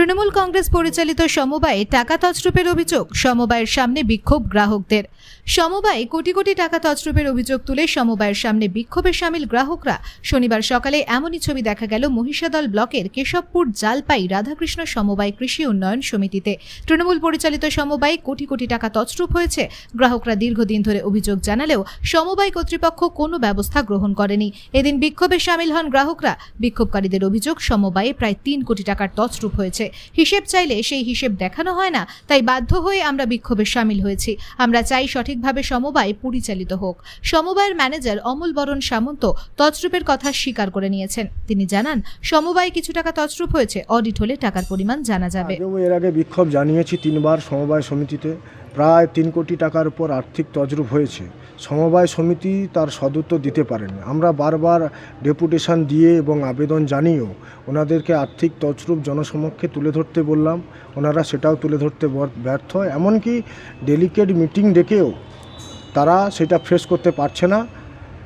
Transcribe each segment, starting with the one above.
তৃণমূল কংগ্রেস পরিচালিত সমবায়ে টাকা তছরূপের অভিযোগ, সমবায়ের সামনে বিক্ষোভ গ্রাহকদের। সমবায়ে কোটি কোটি টাকা তছরূপের অভিযোগ তুলে সমবায়ের সামনে বিক্ষোভে সামিল গ্রাহকরা। শনিবার সকালে এমনই ছবি দেখা গেল মহিষাদল ব্লকের কেশবপুর জালপাই রাধাকৃষ্ণ সমবায় কৃষি উন্নয়ন সমিতিতে। তৃণমূল পরিচালিত সমবায়ে কোটি কোটি টাকা তছরূপ হয়েছে। গ্রাহকরা দীর্ঘদিন ধরে অভিযোগ জানালেও সমবায় কর্তৃপক্ষ কোনো ব্যবস্থা গ্রহণ করেনি। এদিন বিক্ষোভে সামিল হন গ্রাহকরা। বিক্ষোভকারীদের অভিযোগ, সমবায়ে প্রায় তিন কোটি টাকার তছরূপ হয়েছে। হিসেব চাইলে সেই হিসেব দেখানো হয় না, তাই বাধ্য হয়ে আমরা বিক্ষোভে সামিল হয়েছি। আমরা চাই সঠিকভাবে সমবায় পরিচালিত হোক। সমবায়ের ম্যানেজার অমল বরণ সামন্ত তছরূপের কথা স্বীকার করে নিয়েছেন। তিনি জানান, সমবায় কিছু টাকা তছরূপ হয়েছে, অডিট হলে টাকার পরিমাণ জানা যাবে। এর আগে বিক্ষোভ জানিয়েছি তিনবার সমবায় সমিতিতে। প্রায় তিন কোটি টাকার উপর আর্থিক তজরূপ হয়েছে। সমবায় সমিতি তার সদুত্তর দিতে পারেন। আমরা বারবার ডেপুটেশন দিয়ে এবং আবেদন জানিয়েও ওনাদেরকে আর্থিক তছরূপ জনসমক্ষে তুলে ধরতে বললাম। ওনারা সেটাও তুলে ধরতে ব্যর্থ। এমনকি ডেলিকেট মিটিং ডেকেও তারা সেটা ফেস করতে পারছে না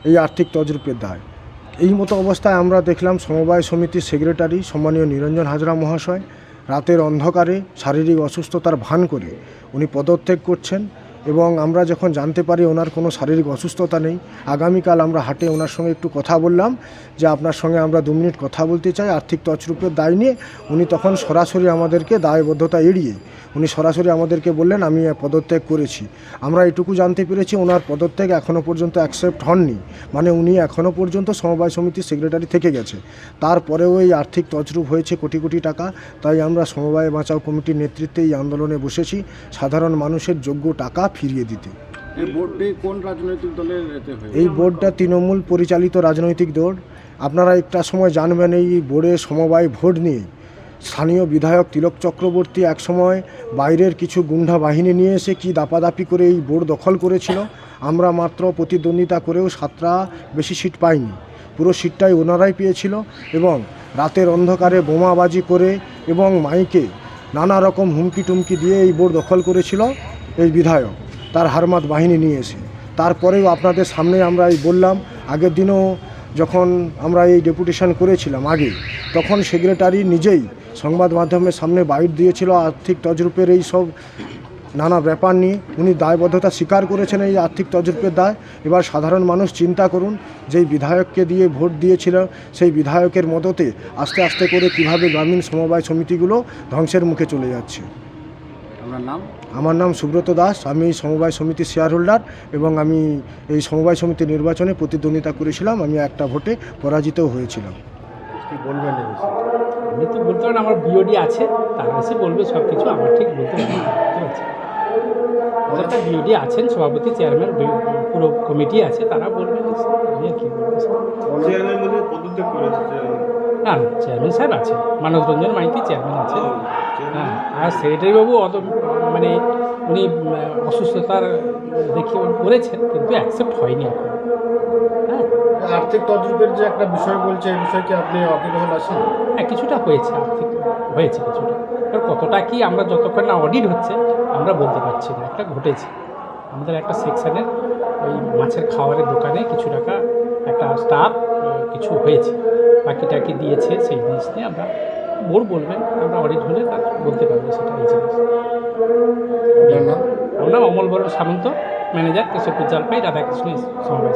এই আর্থিক তজরূপের দায়। এই মতো অবস্থায় আমরা দেখলাম সমবায় সমিতির সেক্রেটারি, সম্মানীয় নিরঞ্জন হাজরা মহাশয় রাতের অন্ধকারে শারীরিক অসুস্থতার ভান করে উনি পদত্যাগ করছেন। এবং আমরা যখন জানতে পারি ওনার কোনো শারীরিক অসুস্থতা নেই, আগামীকাল আমরা হাটে ওনার সঙ্গে একটু কথা বললাম যে আপনার সঙ্গে আমরা দু মিনিট কথা বলতে চাই, আর্থিক তছরূপের দায় নিয়ে। উনি তখন সরাসরি আমাদেরকে দায়বদ্ধতা এড়িয়ে, উনি সরাসরি আমাদেরকে বললেন, আমি পদত্যাগ করেছি। আমরা এটুকু জানতে পেরেছি ওনার পদত্যাগ এখনও পর্যন্ত অ্যাকসেপ্ট হননি। মানে উনি এখনও পর্যন্ত সমবায় সমিতির সেক্রেটারি থেকে গেছে। তারপরেও এই আর্থিক তছরূপ হয়েছে কোটি কোটি টাকা। তাই আমরা সমবায় বাঁচাও কমিটির নেতৃত্বে এই আন্দোলনে বসেছি। সাধারণ মানুষের যোগ্য টাকা ফিরিয়ে দিতে। এই বোর্ডটা তৃণমূল পরিচালিত রাজনৈতিক দল। আপনারা একটা সময় জানবেন এই বোর্ডে সমবায় ভোট নিয়ে স্থানীয় বিধায়ক তিলক চক্রবর্তী একসময় বাইরের কিছু গুন্ডা বাহিনী নিয়ে এসে কি দাপাদাপি করে এই বোর্ড দখল করেছিল। আমরা মাত্র প্রতিদ্বন্দ্বিতা করেও সাতটা বেশি সিট পাইনি। পুরো সিটটাই ওনারাই পেয়েছিল এবং রাতের অন্ধকারে বোমাবাজি করে এবং মাইকে নানা রকম হুমকি টুমকি দিয়ে এই বোর্ড দখল করেছিল এই বিধায়ক। তার হারমাত বাহিনী নিয়ে এসে। তারপরেও আপনাদের সামনে আমরা এই বললাম, আগের দিনও যখন আমরা এই ডেপুটেশন করেছিলাম আগে, তখন সেক্রেটারি নিজেই সংবাদ মাধ্যমের সামনে বাইট দিয়েছিল, আর্থিক তজরূপের এই সব নানা ব্যাপার নিয়ে। উনি দায়বদ্ধতা স্বীকার করেছেন এই আর্থিক তজরূপের দায়। এবার সাধারণ মানুষ চিন্তা করুন, যেই বিধায়ককে দিয়ে ভোট দিয়েছিল, সেই বিধায়কের মদতে আস্তে আস্তে করে কীভাবে গ্রামীণ সমবায় সমিতিগুলো ধ্বংসের মুখে চলে যাচ্ছে। আপনার নাম? আমার নাম সুব্রত দাস। আমি সমবায় সমিতির শেয়ার হোল্ডার এবং আমি এই সমবায় সমিতি নির্বাচনে প্রতিদ্বন্দ্বিতা করেছিলাম। আমি একটা ভোটে পরাজিতও হয়েছিলাম। কি বলবেন আমি তো বলতে পারেন আমার বিওডি আছে। তারা এসে বলবে সব কিছু আমার ঠিক বলতে পারছি বিওডি আছেন সভাপতি চেয়ারম্যান পুরো কমিটি আছে তারা। আমি আর কি বলব। না না, চেয়ারম্যান সাহেব আছে। মানব রঞ্জন মাইতি চেয়ারম্যান আছে। হ্যাঁ আর সেক্রেটারিবাবু অত মানে উনি অসুস্থতার দেখে করেছেন কিন্তু অ্যাকসেপ্ট হয়নি এখন। হ্যাঁ। আর্থিক তদ্রুপের যে একটা বিষয় বলছে এই বিষয়ে কি আপনি অকিলহল আছেন? হ্যাঁ কিছুটা হয়েছে আর্থিক হয়েছে কিছুটা। এবার কতটা কি আমরা যতক্ষণ না অডিট হচ্ছে আমরা বলতে পারছি না। একটা ঘটেছে। আমাদের একটা সেকশনের ওই মাছের খাবারের দোকানে কিছু টাকা একটা স্টাফ কিছু হয়েছে। বাকি টাকি দিয়েছে সেই জিনিস নিয়ে আমরা বোর্ড বলবেন আমরা অডিট হলে তার বলতে পারব সেটা এই জিনিস। আমার নাম অমল বড় সামন্ত ম্যানেজার কেশবপুর জলপাই রাধাকৃষ্ণ সমবায়